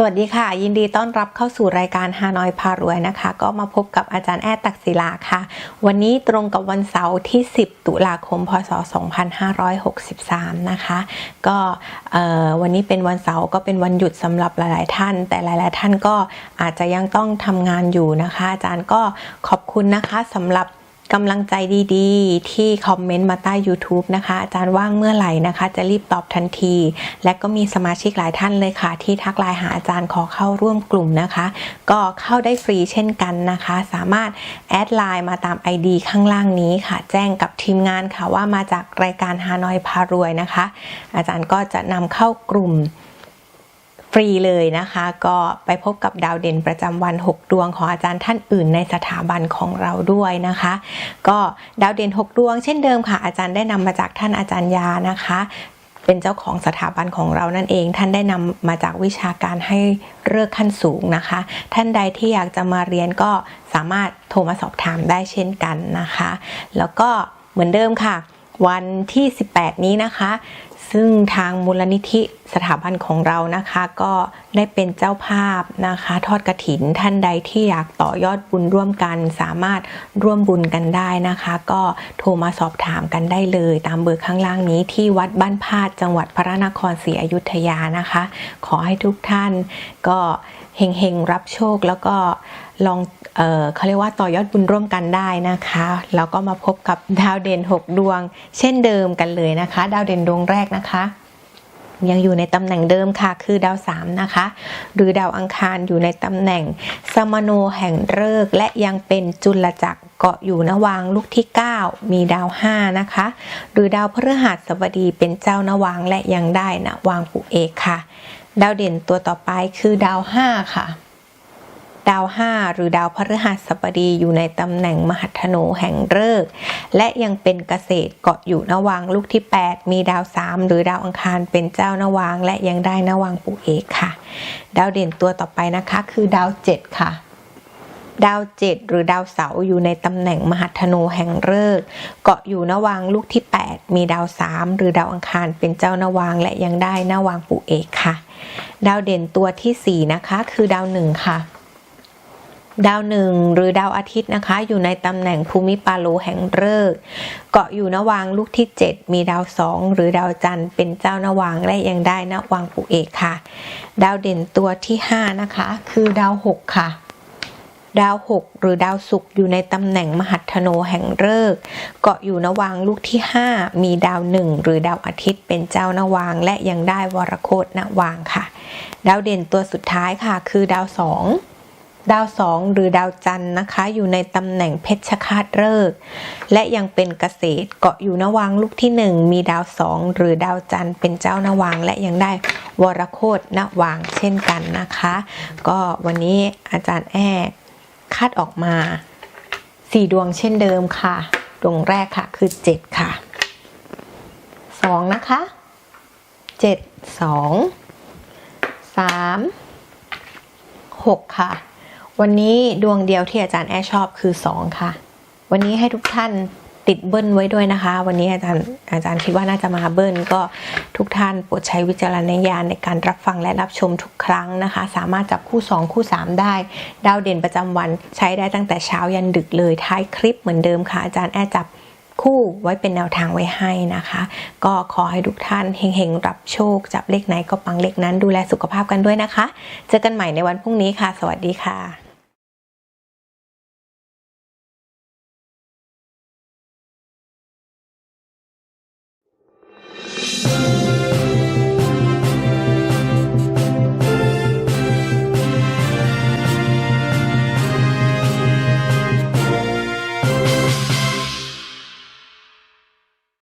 สวัสดีค่ะ ยินดีต้อนรับเข้าสู่รายการฮานอยพารวยนะคะ ก็มาพบกับอาจารย์แอดตักศิลาค่ะ วันนี้ตรงกับวันเสาร์ที่ 10 ตุลาคม พศ 2563 นะคะ ก็วันนี้เป็นวันเสาร์ก็เป็นวันหยุดสำหรับหลาย ๆ ท่าน แต่หลาย ๆ ท่านก็อาจจะยังต้องทำงานอยู่นะคะ อาจารย์ก็ขอบคุณนะคะสำหรับ กำลังใจดีๆ ที่คอมเมนต์มาใต้ YouTube นะคะ อาจารย์ว่างเมื่อไหร่นะคะ จะรีบตอบทันที และก็มีสมาชิกหลายท่านเลยค่ะ ที่ทักไลน์หาอาจารย์ขอเข้าร่วมกลุ่มนะคะ ก็เข้าได้ฟรีเช่นกันนะคะ สามารถแอดไลน์มาตาม ID ข้างล่างนี้ค่ะ แจ้งกับทีมงานค่ะว่ามาจากรายการฮานอยพารวยนะคะ อาจารย์ก็จะนำเข้ากลุ่ม ฟรีเลยนะคะ ก็ไปพบกับดาวเด่นประจำวัน 6 ดวงของอาจารย์ท่านอื่นในสถาบันของเราด้วยนะคะ ก็ดาวเด่น 6 ดวงเช่นเดิมค่ะ อาจารย์ได้นำมาจากท่านอาจารย์ยานะคะเป็นเจ้าของสถาบันของเรานั่นเอง ท่านได้นำมาจากวิชาการให้เลือกขั้นสูงนะคะ ท่านใดที่อยากจะมาเรียนก็สามารถโทรมาสอบถามได้เช่นกันนะคะ แล้วก็เหมือนเดิมค่ะ วันที่ 18 นี้นะคะ ซึ่งทางมูลนิธิสถาบันของเรานะคะก็ได้เป็นเจ้าภาพนะคะ ทอดกระถินท่านใดที่อยากต่อยอดบุญร่วมกัน สามารถร่วมบุญกันได้นะคะ ก็โทรมาสอบถามกันได้เลย ตามเบอร์ข้างล่างนี้ที่วัดบ้านพาดจังหวัดพระนครศรีอยุธยานะคะ ขอให้ทุกท่านก็เฮงๆรับโชคแล้วก็ลองเออเขาเรียกว่าต่อยอดบุญร่วมกันได้นะคะแล้วก็มาพบกับดาวเด่น 6 ดวง เช่นเดิมกันเลยนะคะ ดาวเด่นดวงแรกนะคะ ยังอยู่ในตำแหน่งเดิมค่ะ คือดาว3นะคะ หรือดาวอังคารอยู่ในตำแหน่งสมโนแห่งฤกษ์และยังเป็นจุลจักรเกาะอยู่นวางลูกที่ 9 มีดาว 5 นะคะ หรือดาวพฤหัสบดีเป็นเจ้านวางและยังได้นะวางปุเอกค่ะ ดาวเด่นตัวต่อไปคือดาว 5 ค่ะ ดาว 5 หรือดาวพฤหัสบดีอยู่ในตำแหน่งมหัธนูแห่งฤกษ์และยังเป็นเกษตรเกาะอยู่นวางลูกที่ 8 มีดาว 3 หรือดาวอังคารเป็นเจ้านวางและยังได้นวางปุเอกค่ะ ดาวเด่นตัวต่อไปนะคะคือดาว 7 ค่ะดาวเจ็ดหรือดาวเสาร์อยู่ในตำแหน่งมหัธนูแห่งฤกษ์เกาะอยู่นวางลูกที่ 8 มีดาว3หรือดาวอังคารเป็นเจ้านวางและยังได้นวางปุเอกค่ะ ดาวเด่นตัวทีสี่4 นะคะ คือดาวหนึ่งค่ะ ดาวหนึ่งหรือดาวอาทิตย์นะคะ อยู่ในตำแหน่งภูมิปาโลแห่งฤกษ์เกาะอยู่นวางลูกที่ 7 มีดาวสองหรือดาวจันทร์เป็นเจ้านวางและยังได้นวางปุเอกค่ะ ดาวเด่นตัวที่ 5 นะคะ คือดาว 6 ค่ะดาว 6 หรือดาวศุกร์อยู่ในตำแหน่งมหัธโนแห่งฤกษ์เกาะอยู่นวางลูกที่ 5 มีดาวหนึ่งหรือดาวอาทิตย์เป็นเจ้านวางและยังได้วรโคตนวางค่ะ ดาวเด่นตัวสุดท้ายค่ะ คือดาวสอง ดาวสองหรือดาวจันทร์นะคะ อยู่ในตำแหน่งเพชฌฆาตฤกษ์และยังเป็นเกษตรเกาะอยู่นวางลูกที่หนึ่งมีดาวสองหรือดาวจันทร์เป็นเจ้านวางและยังได้วรโคตนวางเช่นกันนะคะ ก็วันนี้อาจารย์แอ้คัดออกมาสี่ดวงเช่นเดิมค่ะ ดวงแรกค่ะคือเจ็ดค่ะสองนะคะเจ็ดสองสามหกค่ะ วันนี้ดวงเดียวที่อาจารย์แอชอบคือ 2 ค่ะ วันนี้ให้ทุกท่านติดเบิ้ลไว้ด้วยนะคะ วันนี้อาจารย์อาจารย์คิดว่าน่าจะมาเบิ้ลก็ทุกท่านโปรดใช้วิจารณญาณในการรับฟังและรับชมทุกครั้งนะคะ สามารถจับคู่ 2 คู่ 3 ได้ ดาวเด่นประจำวันใช้ได้ตั้งแต่เช้ายันดึกเลยท้ายคลิปเหมือนเดิมค่ะ อาจารย์แอจับคู่ไว้เป็นแนวทางไว้ให้นะคะ ก็ขอให้ทุกท่านเฮงๆ รับโชค จับเลขไหนก็ปังเลขนั้นดูแลสุขภาพกันด้วยนะคะ เจอกันใหม่ในวันพรุ่งนี้ค่ะ สวัสดีค่ะ